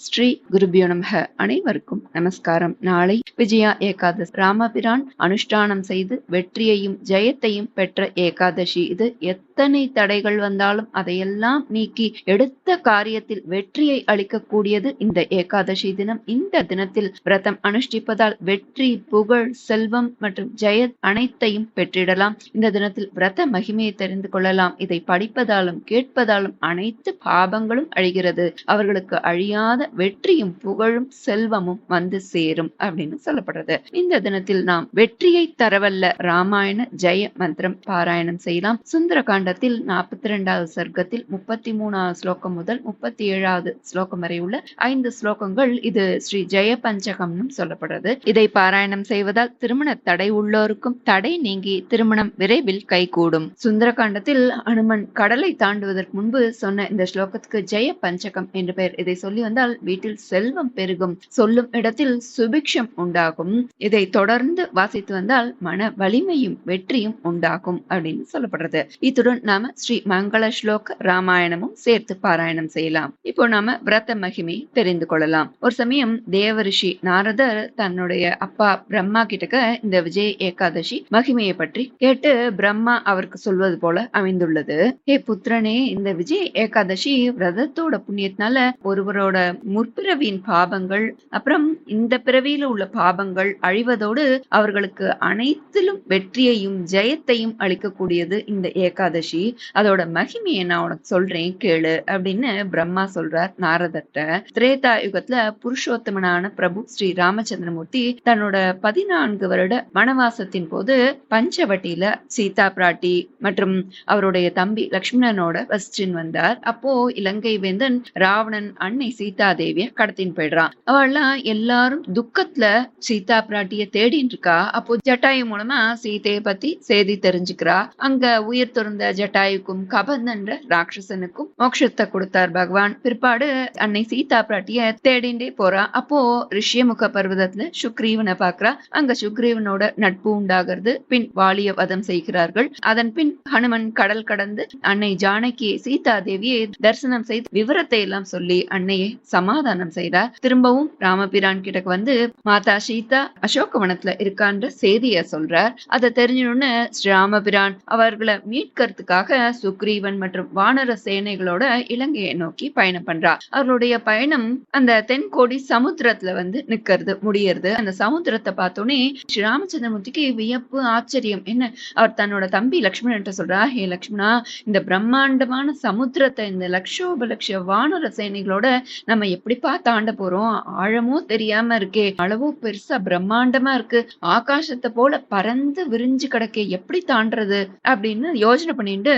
ஸ்ரீ குருபியோ நமக. அனைவருக்கும் நமஸ்காரம். நாளை விஜயா ஏகாதசி. ராமபிரான் அனுஷ்டானம் செய்து வெற்றியையும் ஜெயத்தையும் பெற்ற ஏகாதசி. இது எத்தனை தடைகள் வந்தாலும் அதையெல்லாம் நீக்கி எடுத்த காரியத்தில் வெற்றியை அளிக்கக்கூடியது இந்த ஏகாதசி தினம். இந்த தினத்தில் விரதம் அனுஷ்டிப்பதால் வெற்றி புகழ் செல்வம் மற்றும் ஜெய அனைத்தையும் பெற்றிடலாம். இந்த தினத்தில் விரத மகிமையை தெரிந்து கொள்ளலாம். இதை படிப்பதாலும் கேட்பதாலும் அனைத்து பாபங்களும் அழிகிறது. அவர்களுக்கு அழியாத வெற்றியும் புகழும் செல்வமும் வந்து சேரும் அப்படின்னு சொல்லப்படுறது. இந்த தினத்தில் நாம் வெற்றியை தரவல்ல ராமாயண ஜெய மந்திரம் பாராயணம் செய்யலாம். சுந்தர காண்டத்தில் நாற்பத்தி இரண்டாவது சர்க்கத்தில் முப்பத்தி மூணாவது ஸ்லோகம் முதல் முப்பத்தி ஏழாவது ஸ்லோகம் வரை உள்ள ஐந்து ஸ்லோகங்கள் இது ஸ்ரீ ஜெய பஞ்சகம்னும் சொல்லப்படுறது. இதை பாராயணம் செய்வதால் திருமண தடை உள்ளோருக்கும் தடை நீங்கி திருமணம் விரைவில் கைகூடும். சுந்தரகாண்டத்தில் அனுமன் கடலை தாண்டுவதற்கு முன்பு சொன்ன இந்த ஸ்லோகத்துக்கு ஜெய பஞ்சகம் என்று பெயர். இதை சொல்லி வந்தால் வீட்டில் செல்வம் பெருகும் சொல்லும் இடத்தில் சுபிக்ஷம் உண்டாகும். இதை தொடர்ந்து வாசித்து வந்தால் மன வலிமையும் வெற்றியும் உண்டாகும் அப்படின்னு சொல்லப்படுறது. இத்துடன் நாம ஸ்ரீ மங்கள ஸ்லோக ராமாயணமும் சேர்த்து பாராயணம் செய்யலாம். இப்போ நாம விரத மகிமை தெரிந்து கொள்ளலாம். ஒரு சமயம் தேவரிஷி நாரதர் தன்னுடைய அப்பா பிரம்மா கிட்டக்க இந்த விஜய் ஏகாதசி மகிமையை பற்றி கேட்டு பிரம்மா அவருக்கு சொல்வது போல அமைந்துள்ளது. ஏ புத்திரனே இந்த விஜய் ஏகாதசி விரதத்தோட புண்ணியத்தினால ஒருவரோட முற்பிறவியின் பாபங்கள் அப்புறம் இந்த பிறவியில உள்ள பாபங்கள் அழிவதோடு அவர்களுக்கு அனைத்திலும் வெற்றியையும் ஜெயத்தையும் அளிக்கக்கூடியது இந்த ஏகாதசி. அதோட மகிமையை நான் உனக்கு சொல்றேன் கேளு அப்படின்னு பிரம்மா சொல்றார் நாரதட்ட திரேதா யுகத்துல புருஷோத்தமனான பிரபு ஸ்ரீ ராமச்சந்திரமூர்த்தி தன்னோட பதினான்கு வருட வனவாசத்தின் போது பஞ்சவட்டியில சீதா பிராட்டி மற்றும் அவருடைய தம்பி லக்ஷ்மணனோட வசிச்சுன்னு வந்தார். அப்போ இலங்கை வேந்தன் ராவணன் அன்னை சீதா தேவிய கடத்தின்னு போயிடுறான். அவள்லாம் எல்லாரும் துக்கத்துல சீதா பிராட்டிய தேடின்னு இருக்கா அப்போ ஜட்டாயு மூலமா சீதையை பத்தி செய்தி தெரிஞ்சுக்கிறா. அங்க உயிர் துறந்த ஜட்டாயுக்கும் கபந்தன்ற ராட்சசனுக்கும் மோட்சத்தை கொடுத்தார் பகவான். பிற்பாடு அன்னை சீதா பிராட்டிய தேடிண்டே போறா. அப்போ ரிஷியமுக பர்வதத்துல சுக்ரீவனை பாக்குறா. அங்க சுக்ரீவனோட நட்பு உண்டாகிறது. பின் வாலிய வதம் செய்கிறார்கள். அதன் பின் ஹனுமன் கடல் கடந்து அன்னை ஜானகி சீதா தேவியை தரிசனம் செய்து விவரத்தை எல்லாம் சொல்லி அன்னையை சம சமாதானம் செய்தார் திரும்பவும் ராமபிரான் கிட்ட வந்து மாதா சீதா அசோகவனத்துல இருக்கான்ற செய்திய சொல்றார். அதை தெரிஞ்சணும்னு ஸ்ரீ ராமபிரான் அவர்களை மீட்கிறதுக்காக சுக்ரீவன் மற்றும் வானர சேனைகளோட இலங்கையை நோக்கி பயணம் பண்றார். அவருடைய பயணம் அந்த தென்கோடி சமுத்திரத்துல வந்து நிக்கிறது முடியறது. அந்த சமுத்திரத்தை பார்த்தோன்னே ஸ்ரீ ராமச்சந்திரமூர்த்திக்கு வியப்பு ஆச்சரியம். என்ன? அவர் தன்னோட தம்பி லக்ஷ்மணன் சொல்றா ஹே லக்ஷ்மணா இந்த பிரம்மாண்டமான சமுத்திரத்தை இந்த லக்ஷோபலக்ஷ வானர சேனைகளோட நம்ம எப்படிப்பா தாண்ட போறோம்? ஆழமும் தெரியாம இருக்கே. அளவும் பெருசா பிரம்மாண்டமா இருக்கு. ஆகாசத்தை போல பறந்து விரிஞ்சு கிடக்கே. எப்படி தாண்டறது? அப்படின்னு யோசனை பண்ணிட்டு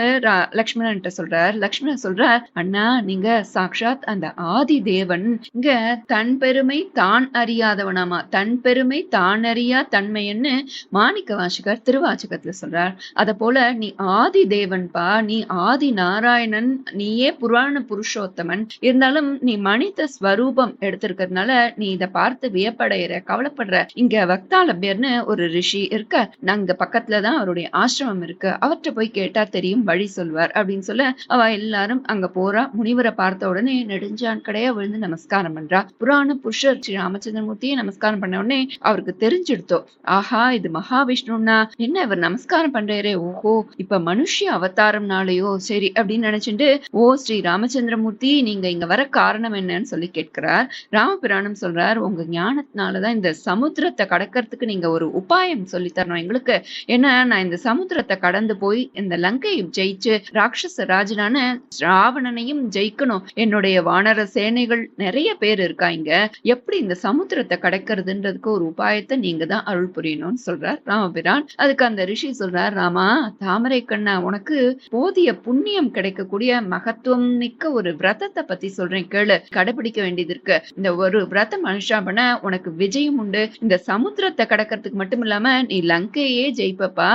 லக்ஷ்மணன் சொல்றார். லக்ஷ்மணன் சொல்றார் அண்ணா நீங்க சாக்ஷாத் அந்த ஆதி தேவன் இங்க தன் பெருமை தான் அறியாதவனாமா? தன் பெருமை தான் அறியா தன்மைன்னு மாணிக்க வாசகர் திருவாச்சகத்துல சொல்றார். அத போல நீ ஆதி தேவன்பா நீ ஆதி நாராயணன் நீயே புராண புருஷோத்தமன். இருந்தாலும் நீ மனித ஸ்வரூபம் எடுத்திருக்கிறதுனால நீ இத பார்த்து வியப்படைகிற கவலைப்படுற. இங்க வக்தாலபியர்னு ஒரு ரிஷி இருக்க நாங்க பக்கத்துலதான் அவருடைய ஆசிரமம் இருக்கு. அவர்கிட்ட போய் கேட்டா தெரியும் வழி சொல்வார் அப்படின்னு சொல்ல அவ எல்லாரும் அங்க போறா. முனிவரை பார்த்த உடனே நெடுஞ்சான் கடையா விழுந்து நமஸ்காரம் பண்றா. புராண புருஷர் ஸ்ரீ ராமச்சந்திரமூர்த்தியை நமஸ்காரம் பண்ண உடனே அவருக்கு தெரிஞ்சிடுத்தோ ஆஹா இது மகாவிஷ்ணுன்னா என்ன இவர் நமஸ்காரம் பண்றாரே? ஓஹோ இப்ப மனுஷ அவதாரம்னாலயோ சரி அப்படின்னு நினைச்சிட்டு ஓ ஸ்ரீ ராமச்சந்திரமூர்த்தி நீங்க இங்க வர காரணம் என்னன்னு அப்படின்னு சொல்லி கேட்கிறார். ராமபிராணம் சொல்றார் உங்க ஞானத்தினாலதான் இந்த சமுத்திரத்தை கடக்கிறதுக்கு நீங்க ஒரு உபாயம் சொல்லி தரணும். எங்களுக்கு ஏன்னா நான் இந்த சமுத்திரத்தை கடந்து போய் இந்த லங்கையை ஜெயிச்சு ராட்சச ராஜனான ராவணனையும் ஜெயிக்கணும். என்னுடைய வானர சேனைகள் நிறைய பேர் இருக்காங்க. எப்படி இந்த சமுத்திரத்தை கடக்கிறதுன்றதுக்கு ஒரு உபாயத்தை நீங்க தான் அருள் புரியணும்னு சொல்றார் ராமபிரான். அதுக்கு அந்த ரிஷி சொல்றார் ராமா தாமரை கண்ணா உனக்கு போதிய புண்ணியம் கிடைக்கக்கூடிய மகத்துவம் மிக்க ஒரு விரதத்தை பத்தி சொல்றேன். கேளு. கடை கண்டுபிடிக்க வேண்டியது இருக்கு இந்த ஒரு விரதம் அனுஷ்டாபன உனக்கு விஜயம் உண்டு. இந்த சமுத்திரத்தை கடக்கிறதுக்கு மட்டும் இல்லாம நீ லங்கையே ஜெயிப்பப்பா.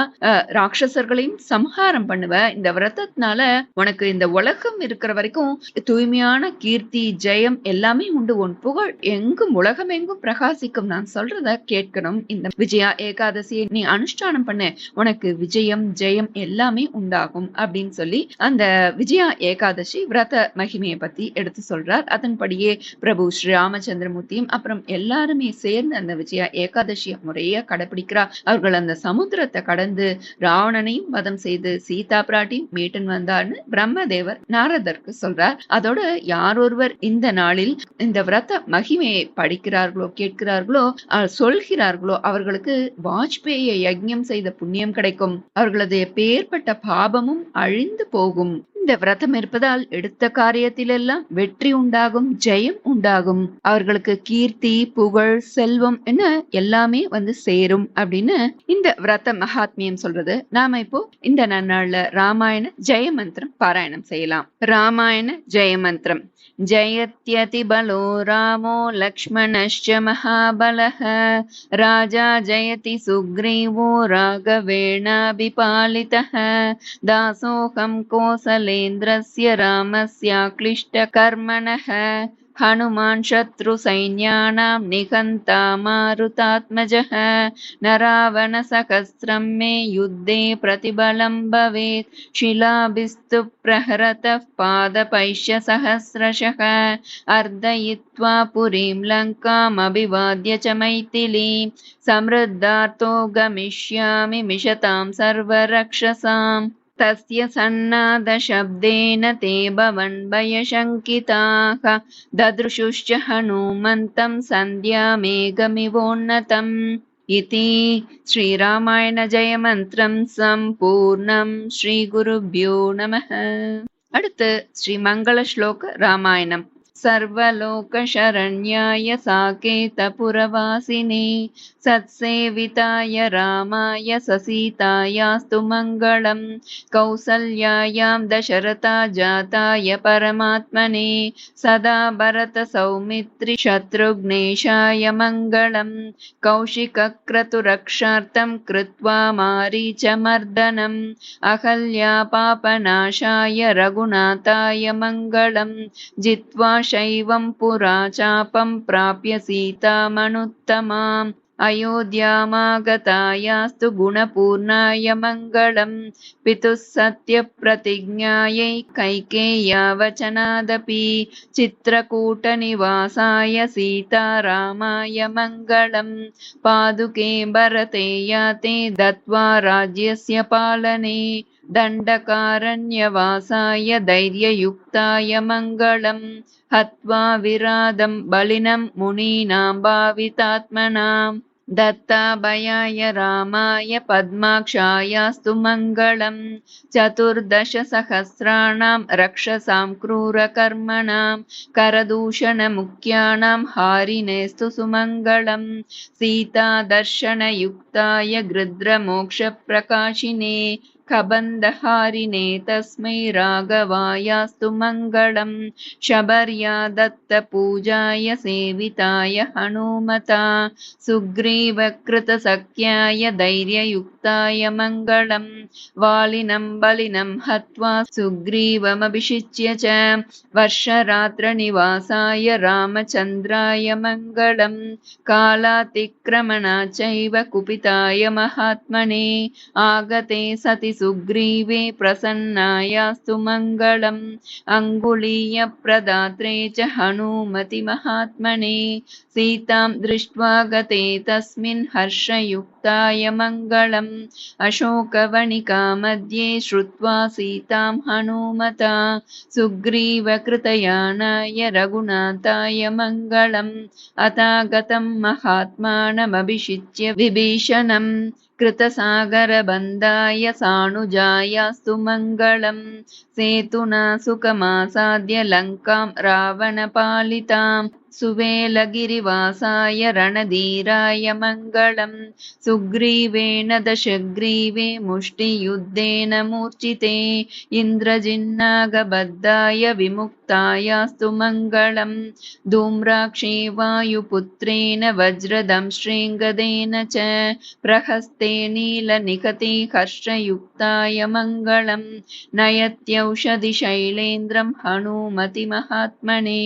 ராட்சசர்களையும் சம்ஹாரம் பண்ணுவ. இந்த விரதத்தினால உனக்கு இந்த உலகம் இருக்கிற வரைக்கும் தூய்மையான கீர்த்தி ஜெயம் எல்லாமே உண்டு. உன் புகழ் எங்கும் உலகம் எங்கும் பிரகாசிக்கும். நான் சொல்றத கேட்கணும். இந்த விஜயா ஏகாதசியை நீ அனுஷ்டானம் பண்ண. உனக்கு விஜயம் ஜெயம் எல்லாமே உண்டாகும் அப்படின்னு சொல்லி அந்த விஜயா ஏகாதசி விரத மகிமையை பத்தி எடுத்து சொல்றார். அதன்படி அப்படியே பிரபு ஸ்ரீ ராமச்சந்திரமூர்த்தியும் அப்புறம் எல்லாருமே சேர்ந்து அந்த விஜயா ஏகாதசியை முறையா கடைபிடிக்கிறா. அவர்கள் அந்த சமுத்திரத்தை கடந்து ராவணனையும் வதம் செய்து சீதா பிராட்டியும் மீட்டன் வந்தார்னு பிரம்மதேவர் நாரதருக்கு சொல்றார். அதோட யார் ஒருவர் இந்த நாளில் இந்த விரத மகிமையை படிக்கிறார்களோ கேட்கிறார்களோ சொல்கிறார்களோ அவர்களுக்கு வாஜ்பேய யஜ்யம் செய்த புண்ணியம் கிடைக்கும். அவர்களது பேர்பட்ட பாபமும் அழிந்து போகும். இந்த விரதம் இருப்பதால் எடுத்த காரியத்திலெல்லாம் வெற்றி உண்டாகும் ஜெயம் உண்டாகும். அவர்களுக்கு கீர்த்தி புகழ் செல்வம் என எல்லாமே வந்து சேரும் அப்படின்னு இந்த விரத மகாத்மியம் சொல்றது. நாம இப்போ இந்த நன்னாள்ல ராமாயண ஜெய மந்திரம் பாராயணம் செய்யலாம். ராமாயண ஜெய மந்திரம். ஜயத்யதி பலோ ராமோ லக்ஷ்மணஷ்ச மகாபலஹ. ராஜா ஜயதி சுக்ரீவோ ராகவேணாபிபாலித தாசோகம் கோசலே कोसलेन्द्रस्य रामस्याक्लिष्टकर्मणः। हनुमान् शत्रुसैन्यानां निहन्ता मारुतात्मजः न रावणसहस्रं मे युद्धे प्रतिबलं भवेत्। शिलाभिस्तु प्रहरतः पादपैश्यसहस्रशः। अर्दयित्वा पुरीं लङ्कामभिवाद्य च मैथिलीं। समृद्धार्थो गमिष्यामि मिषतां सर्वरक्षसाम् तस्य सन्नादशब्देन ते भवन् भयशङ्किताः ददृशुश्च हनुमन्तं सन्ध्यामेघमिवोन्नतम् इति श्रीरामायणजयमन्त्रं सम्पूर्णं श्रीगुरुभ्यो नमः அடுத்து ஸ்ரீ மங்கள ஸ்லோக ராமாயணம் सर्वलोकशरण्याय साकेतपुरवासिने सत्सेविताय रामाय ससीतायास्तु मङ्गलम् कौसल्यायां दशरथा जाताय परमात्मने सदा भरतसौमित्रि शत्रुघ्नेशाय मङ्गलम् कौशिकक्रतुरक्षार्थं कृत्वा मारीचमर्दनम् अहल्यापापनाशाय रघुनाथाय मङ्गलम् जित्वा शैवं पुरा चापं प्राप्य सीतामनुत्तमाम् अयोध्यामागतायास्तु गुणपूर्णाय मङ्गलम् पितुः सत्यप्रतिज्ञायै कैकेय्यावचनादपि चित्रकूटनिवासाय सीतारामाय मङ्गलम् पादुके भरते याते दत्त्वा राज्यस्य पालने दण्डकारण्यवासाय धैर्ययुक्ताय मङ्गलम् हत्वा विरादं बलिनं मुनीनां भावितात्मनाम् दत्ताभयाय रामाय पद्माक्षायास्तु मङ्गलम् चतुर्दशसहस्राणां रक्षसां क्रूरकर्मणां करदूषणमुख्यानां हारिणेस्तु सुमङ्गलम् सीतादर्शनयुक्ताय गृध्रमोक्षप्रकाशिने कबन्धहारिणे तस्मै राघवायास्तु मङ्गलम् शबर्या दत्तपूजाय सेविताय हनुमता। सुग्रीवकृतसख्याय धैर्ययुक्ताय मङ्गलम् वालिनं बलिनं हत्वा सुग्रीवमभिषिच्य च वर्षरात्रनिवासाय रामचन्द्राय मङ्गलम् कालातिक्रमणा चैव कुपिताय महात्मने। आगते सति सुग्रीवे प्रसन्नायास्तु मङ्गलम्। अङ्गुलीयप्रदात्रे च हनूमति महात्मने। सीतां दृष्ट्वा गते तस्मिन् हर्षयुक्ताय मङ्गलम्। अशोकवणिका मध्ये श्रुत्वा सीतां हनूमता। सुग्रीवकृतयानाय रघुनाथाय मङ्गलम्। अथागतं महात्मानमभिषिच्य विभीषणम् कृतसागरबन्धाय सानुजायास्तु मङ्गलम् सेतुना सुखमासाद्य लङ्कां रावणपालिताम् सुवेलगिरिवासाय रणधीराय मङ्गलम्। सुग्रीवेण दशग्रीवे मुष्टियुद्धेन मूर्छिते इन्द्रजिन्नागबद्धाय विमुक्तायास्तु मङ्गलम्। धूम्राक्षे वायुपुत्रेण वज्रदंश्रेङ्गदेन च प्रहस्ते नीलनिकते हर्षयुक्ताय मङ्गलम्। नयत्यौषधिशैलेन्द्रं हनूमति महात्मने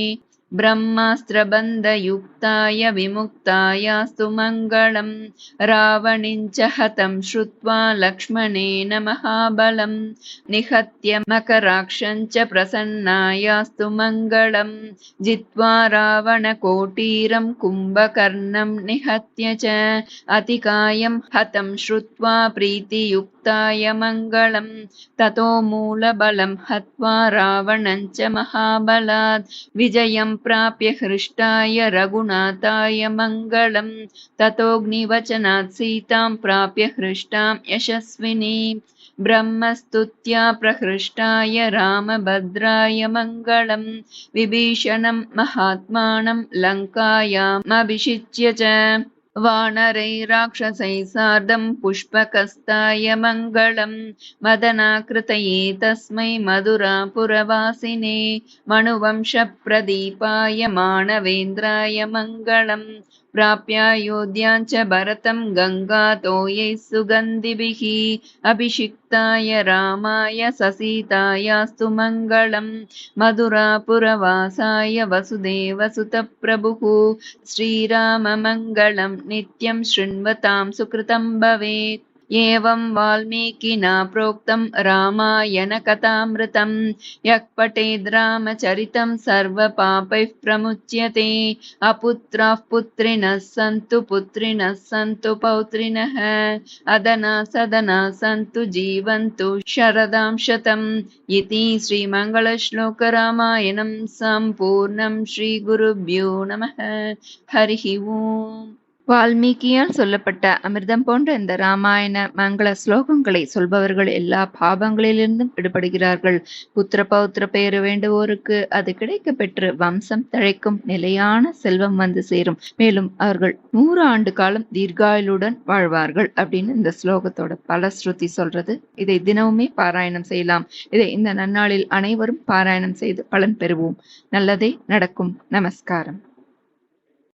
ब्रह्मास्त्रबन्धयुक्ताय मुक्ताय विमुक्तायास्तु मङ्गलम् रावणिञ्च हतं श्रुत्वा लक्ष्मणेन महाबलं निहत्य मकराक्षञ्च प्रसन्नायास्तु मङ्गलम् जित्वा रावणकोटीरं कुम्भकर्णं निहत्य च अतिकायं हतं श्रुत्वा प्रीतियुक्ताय मङ्गलम् ततो मूलबलं हत्वा रावणं च महाबलात्। विजयं प्राप्य हृष्टाय रघुनाथाय मङ्गलम् ततोऽग्निवचनात् सीतां प्राप्य हृष्टां यशस्विनी। ब्रह्मस्तुत्या प्रहृष्टाय रामभद्राय मङ्गलम् विभीषणं महात्मानं लङ्कायामभिषिच्य च वानरैराक्षसैः सार्धं पुष्पकस्ताय मङ्गलम् मदनाकृतये तस्मै मधुरापुरवासिने मनुवंशप्रदीपाय मानवेन्द्राय मङ्गलम् प्राप्यायोध्यां च भरतं गङ्गातोयैः सुगन्धिभिः अभिषिक्ताय रामाय ससीतायास्तु मङ्गलम् मधुरापुरवासाय वसुदेवसुतप्रभुः श्रीराममङ्गलं नित्यं शृण्वतां सुकृतं भवेत् एवं वाल्मीकिना प्रोक्तं रामायणकथामृतं यः पठेद् रामचरितं सर्वपापैः प्रमुच्यते। अपुत्राः पुत्रिणः सन्तु पुत्रिणः सन्तु पौत्रिणः अदना सदना सन्तु जीवन्तु शरदां शतम्। इति श्रीमङ्गलश्लोकरामायणं सम्पूर्णं श्रीगुरुभ्यो नमः। हरिः ओम् வால்மீகியால் சொல்லப்பட்ட அமிர்தம் போன்ற இந்த ராமாயண மங்கள ஸ்லோகங்களை சொல்பவர்கள் எல்லா பாபங்களிலிருந்தும் விடுபடுகிறார்கள். புத்திர பௌத்திர பெயர் வேண்டுவோருக்கு அது கிடைக்க பெற்று வம்சம் தழைக்கும் நிலையான செல்வம் வந்து சேரும். மேலும் அவர்கள் நூறு ஆண்டு காலம் தீர்காயுளுடன் வாழ்வார்கள் அப்படின்னு இந்த ஸ்லோகத்தோட பல ஸ்ருதி சொல்றது. இதை தினமுமே பாராயணம் செய்யலாம். இதை இந்த நன்னாளில் அனைவரும் பாராயணம் செய்து பலன் பெறுவோம். நல்லதே நடக்கும். நமஸ்காரம்.